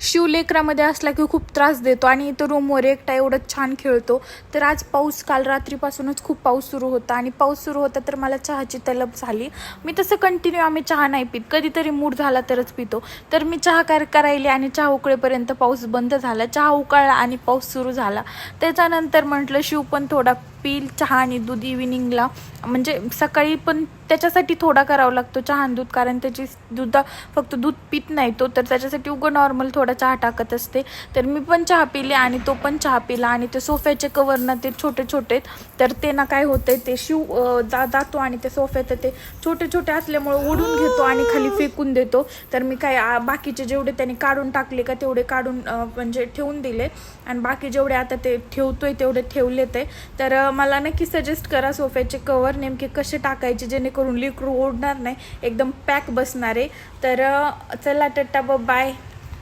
शिवलेकरामध्ये असला की खूप त्रास देतो आणि इथं रूमवर एकटा एवढं छान खेळतो. तर आज पाऊस काल रात्रीपासूनच खूप पाऊस सुरू होता आणि पाऊस सुरू होता तर मला चहाची तलब झाली. मी तसं कंटिन्यू आम्ही चहा नाही पित. कधीतरी मूड झाला तरच पितो. तर मी चहा कर करायली आणि चहा उकळेपर्यंत पाऊस बंद झाला. चहा उकळला आणि पाऊस सुरू झाला. त्याच्यानंतर म्हटलं शिव पण थोडा पील चहा आणि दूध इव्हिनिंगला म्हणजे सकाळी पण त्याच्यासाठी थोडा करावा लागतो चहा आणि दूध कारण त्याची दूध फक्त दूध पित नाही तो तर त्याच्यासाठी उगं नॉर्मल थोडा चहा टाकत असते. तर मी पण चहा पिले आणि तो पण चहा पिला आणि ते सोफ्याचे कवरनं ते छोटे छोटे तर ते ना काय होतंय ते शिव जा जातो आणि ते सोफ्यात ते छोटे छोटे असल्यामुळे ओढून घेतो आणि खाली फेकून देतो. तर मी काय बाकीचे जेवढे त्याने काढून टाकले का तेवढे काढून म्हणजे ठेवून दिले. आणि बाकी जेवढे आता ते ठेवतोय तेवढे ठेवले ते तर मला नक्की सजेस्ट करा सोफ्याचे कवर नेमके कसे टाकायचे जेणेकरून लिकरू ओढणार नाही एकदम पॅक बसणार. आहे तर चला टट्टा ब बाय